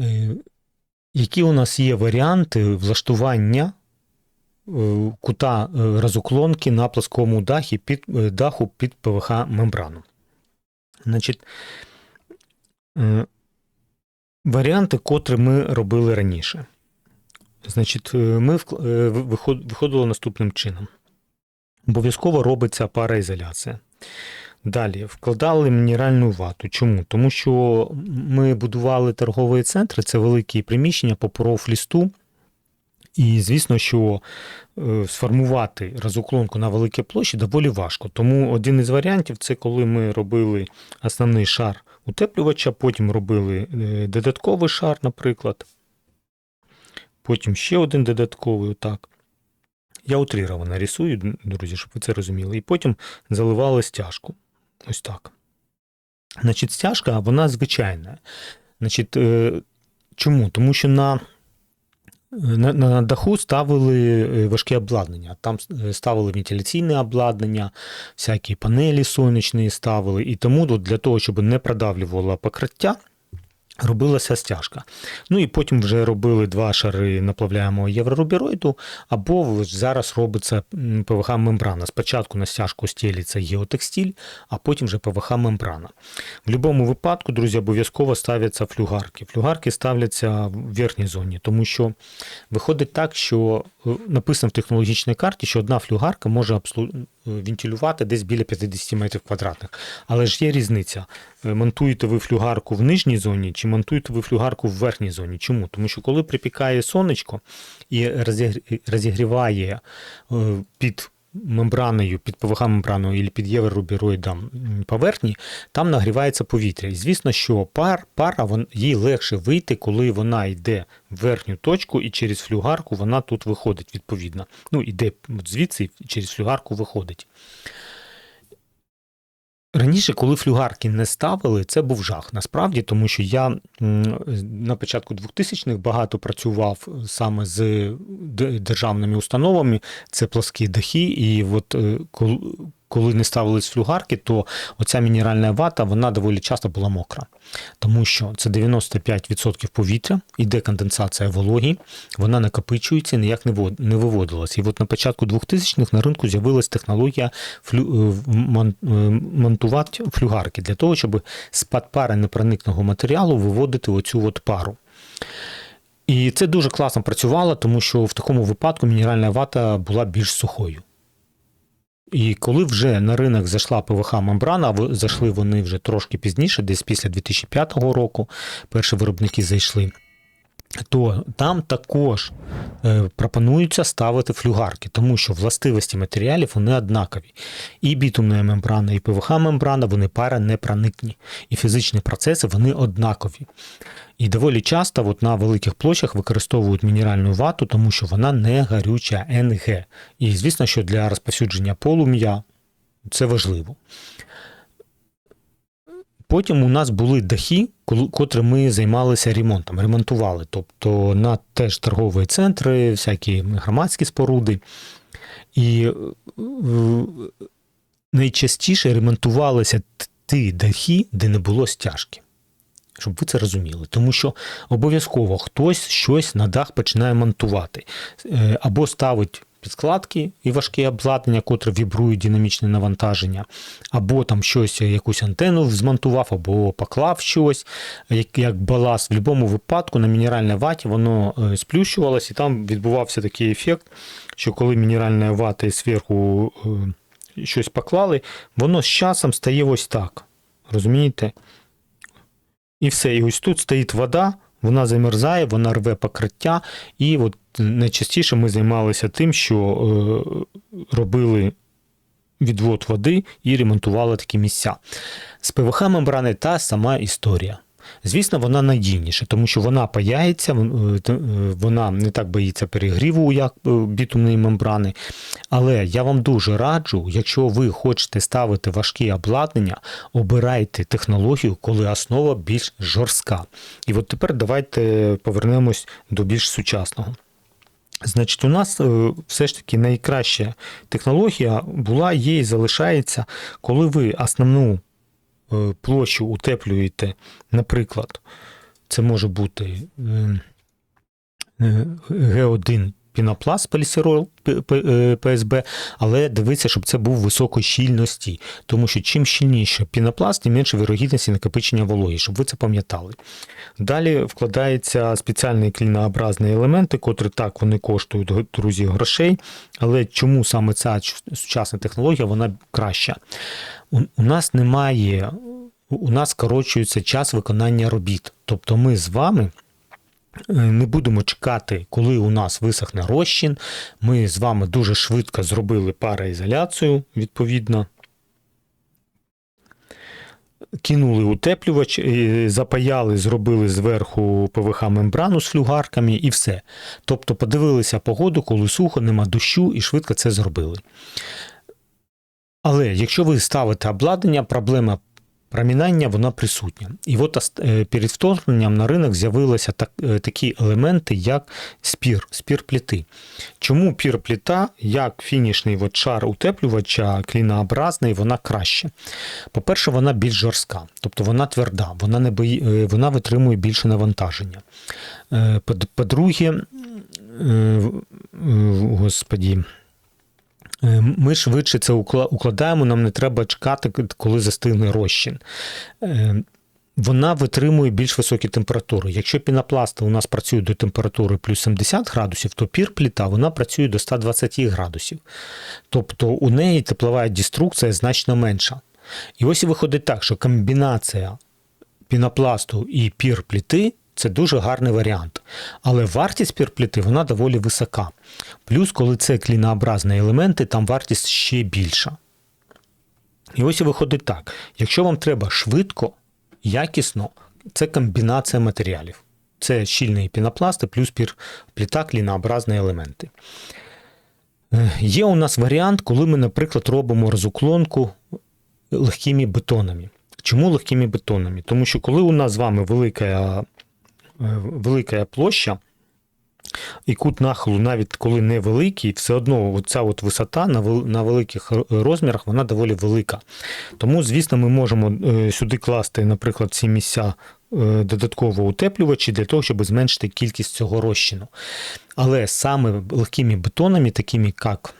Е, Які у нас є варіанти влаштування е, кута е, розуклонки на плоскому дахі під, даху під ПВХ мембрану? Значить, варіанти, котрі ми робили раніше. Значить, ми виходили наступним чином. Обов'язково робиться параізоляція. Далі вкладали мінеральну вату. Чому? Тому що ми будували торгові центри, це великі приміщення по профлісту. І звісно, що е, сформувати розуклонку на великій площі доволі важко. Тому один із варіантів це коли ми робили основний шар утеплювача, потім робили е, додатковий шар, наприклад. Потім ще один додатковий, отак. Я утрировано рисую, друзі, щоб ви це розуміли. І потім заливали стяжку. Ось так. Значить, стяжка, вона звичайна. Значить, е, чому? Тому що на, на, на даху ставили е, важке обладнання. Там е, ставили вентиляційне обладнання, всякі панелі сонячні ставили. І тому для того, щоб не продавлювало покриття, робилася стяжка. Ну і потім вже робили два шари наплавляємого єврорубіроїду, або зараз робиться ПВХ-мембрана. Спочатку на стяжку стелиться геотекстиль, а потім вже ПВХ-мембрана. В будь-якому випадку, друзі, обов'язково ставляться флюгарки. Флюгарки ставляться в верхній зоні, тому що виходить так, що е, написано в технологічній карті, що одна флюгарка може вентилювати десь біля 50 метрів квадратних. Але ж є різниця. Е, Монтуєте ви флюгарку в нижній зоні чи монтуєте ви флюгарку в верхній зоні. Чому? Тому що коли припікає сонечко і розігріває е, під мембраною, під ПВХ-мембраною і під єврорубіроїдом поверхні, там нагрівається повітря. І звісно, що пар, пара вон, їй легше вийти, коли вона йде в верхню точку, і через флюгарку вона тут виходить відповідно. Ну, іде звідси і через флюгарку виходить. Раніше, коли флюгарки не ставили, це був жах. Насправді, тому що я на початку 2000-х багато працював саме з державними установами, це плоскі дахи, і от е, коли не ставились флюгарки, то оця мінеральна вата вона доволі часто була мокра, тому що це 95% повітря, іде конденсація вологі, вона накопичується, і ніяк не вод- виводилась. І от на початку 2000-х на ринку з'явилась технологія флю, е, е, монтувати флюгарки для того, щоб з-під пари непроникного матеріалу виводити оцю от пару. І це дуже класно працювало, тому що в такому випадку мінеральна вата була більш сухою. І коли вже на ринок зайшла ПВХ-мембрана, в- зайшли вони вже трошки пізніше, десь після 2005 року, перші виробники зайшли, то там також е, пропонується ставити флюгарки, тому що властивості матеріалів вони однакові. І бітумна мембрана, і ПВХ-мембрана, вони паранепроникні. І фізичні процеси вони однакові. І доволі часто от на великих площах використовують мінеральну вату, тому що вона не гарюча НГ. І звісно, що для розповсюдження полум'я це важливо. Потім у нас були дахи, котрі ми займалися ремонтом, ремонтували. Тобто на теж торгові центри, всякі громадські споруди. І е, найчастіше ремонтувалися ті дахи, де не було стяжки. Щоб ви це розуміли. Тому що обов'язково хтось щось на дах починає монтувати. Е, Або ставить підкладки і важке обладнання, котре вібрує динамічне навантаження, або там щось, якусь антенну змонтував, або поклав щось, як, як баласт. В будь-якому випадку на мінеральній ваті воно е, сплющувалось, і там відбувався такий ефект, що коли мінеральна вата і зверху е, щось поклали, воно з часом стає ось так. Розумієте? І все. І ось тут стоїть вода, вона замерзає, вона рве покриття. І от найчастіше ми займалися тим, що е, робили відвод води і ремонтували такі місця. З ПВХ-мембрани та сама історія. Звісно, вона надійніша, тому що вона паяється, е, е, вона не так боїться перегріву, як е, бітумної мембрани. Але я вам дуже раджу, якщо ви хочете ставити важкі обладнання, обирайте технологію, коли основа більш жорстка. І от тепер давайте повернемось до більш сучасного. Значить, у нас все ж таки найкраща технологія була, є і залишається, коли ви основну площу утеплюєте, наприклад, це може бути е, е, Г1 пінопласт полістирол П- П- е, ПСБ, але дивіться, щоб це був високої щільності, тому що чим щільніше пінопласт, тим менше вірогідності накопичення вологи, щоб ви це пам'ятали. Далі вкладаються спеціальні клінообразні елементи, котрі так вони коштують друзі грошей. Але чому саме ця сучасна технологія вона краща? У, у нас немає, у нас скорочується час виконання робіт. Тобто ми з вами. Е, Не будемо чекати, коли у нас висохне розчин. Ми з вами дуже швидко зробили пароізоляцію, відповідно. Кинули утеплювач, е, запаяли, зробили зверху ПВХ-мембрану з флюгарками і все. Тобто подивилися погоду, коли сухо, нема дощу і швидко це зробили. Але якщо ви ставите обладнання, проблема промінання вона присутня. І от е, перед вторгненням на ринок з'явилися так, е, такі елементи, як спір, спір пліти. Чому пір пліта, як фінішний от шар утеплювача клінообразний, вона краще? По-перше, вона більш жорстка, тобто вона тверда, вона, не бої, е, вона витримує більше навантаження. По- По-друге, господі. Е, Ми швидше це укладаємо, нам не треба чекати, коли застигне розчин. Е, Вона витримує більш високі температури. Якщо пінопласти у нас працює до температури плюс 70 градусів, то пір-пліта вона працює до 120 градусів. Тобто у неї теплова деструкція значно менша. І ось і виходить так, що комбінація пінопласту і пір-пліти це дуже гарний варіант. Але вартість пір-пліти вона доволі висока. Плюс, коли це клінообразні елементи, там вартість ще більша. І ось і виходить так: якщо вам треба швидко, якісно, це комбінація матеріалів. Це щільний пінопласти плюс пір-пліта, клінообразні елементи. Е, Є у нас варіант, коли ми, наприклад, робимо розуклонку легкими бетонами. Чому легкими бетонами? Тому що коли у нас з вами велика, велика площа, і кут нахилу, навіть коли невеликий, все одно ця от висота на, на великих розмірах вона доволі велика. Тому, звісно, ми можемо е, сюди класти, наприклад, ці місця е, додатково утеплювачі для того, щоб зменшити кількість цього розчину. Але саме легкими бетонами, такими як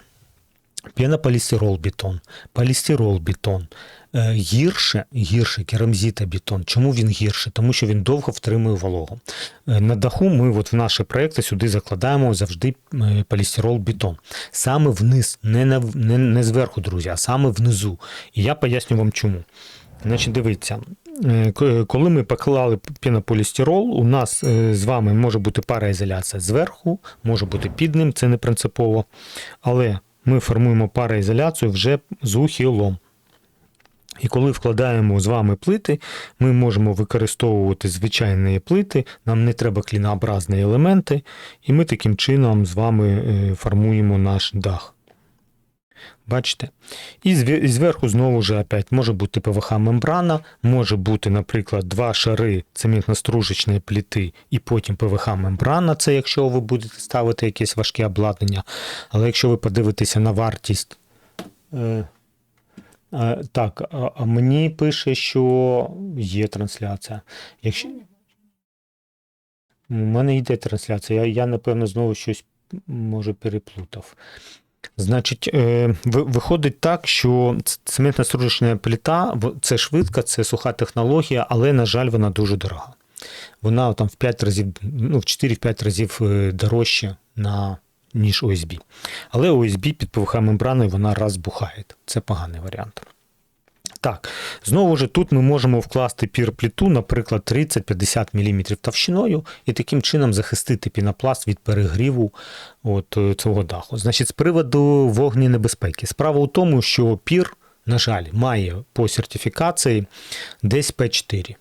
пенополістирол бетон, полістирол бетон, е, гірше, гірше керамзитобетон. Чому він гірше? Тому що він довго втримує вологу. Е, На даху ми от в наші проекти сюди закладаємо завжди е, полістирол бетон. Саме вниз, не, на, не, не зверху, друзі, а саме внизу. І я поясню вам чому. Значить, дивіться, коли ми поклали пінополістирол, у нас з вами може бути пароізоляція зверху, може бути під ним, це не принципово. Але ми формуємо пароізоляцію вже з ухилом. І коли вкладаємо з вами плити, ми можемо використовувати звичайні плити, нам не треба клінообразні елементи, і ми таким чином з вами е, формуємо наш дах. Бачите? І зверху знову ж опять може бути ПВХ-мембрана, може бути, наприклад, два шари цементно-стружечної пліти і потім ПВХ-мембрана, це якщо ви будете ставити якесь важке обладнання. Але якщо ви подивитеся на вартість. Е, так, а, мені пише, що є трансляція. Якщо... У мене йде трансляція, я, я напевно, знову щось може переплутав. Значить, е, виходить так, що цементна стружечна плита це швидка, це суха технологія, але, на жаль, вона дуже дорога. Вона там в 5 разів, ну, в 4-5 разів е, дорожча на, ніж ОСБ. Але ОСБ під ПВХ-мембраною вона розбухає. Це поганий варіант. Так, знову ж тут ми можемо вкласти пір-пліту, наприклад, 30-50 мм товщиною, і таким чином захистити пінопласт від перегріву от, е, цього даху. Значить, з приводу вогненебезпеки. Справа у тому, що пір, на жаль, має по сертифікації десь П4.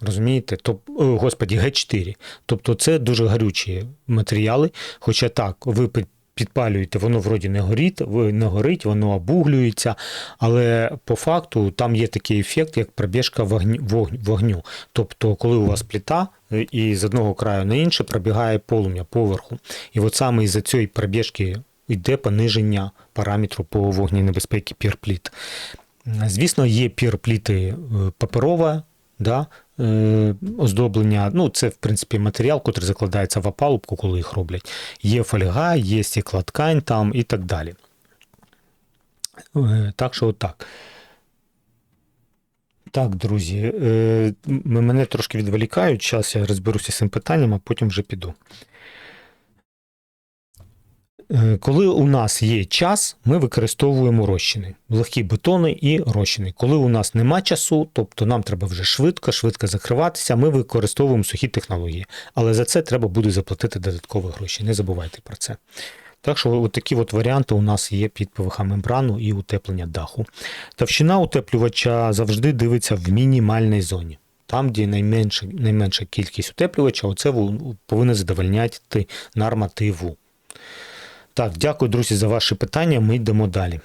Розумієте? Тоб, о, господі, Г4. Тобто це дуже гарючі матеріали. Хоча так, ви підпалюєте, воно вроді не горить, не горить, воно обуглюється, але по факту там є такий ефект, як пробіжка вогню. Тобто, коли у вас плита е, і з одного краю на інший пробігає полум'я поверху. І от саме із-за цієї пробіжки йде пониження параметру по вогненебезпеки пірпліт. Звісно, є пірпліти е, паперова, да, е, оздоблення. Ну, це, в принципі, матеріал, який закладається в опалубку, коли їх роблять. Є фольга, є стеклоткань там і так далі. Е, Так що отак. Так, друзі, е, мене трошки відволікають. Зараз я розберуся з цим питанням, а потім вже піду. Е, Коли у нас є час, ми використовуємо розчини, легкі бетони і розчини. Коли у нас нема часу, тобто нам треба вже швидко, швидко закриватися, ми використовуємо сухі технології. Але за це треба буде заплатити додаткові гроші. Не забувайте про це. Так що такі от варіанти у нас є під ПВХ мембрану і утеплення даху. Товщина утеплювача завжди дивиться в мінімальній зоні. Там, де найменша, найменша кількість утеплювача, оце повинно задовольняти нормативу. Так, дякую, друзі, за ваші питання. Ми йдемо далі.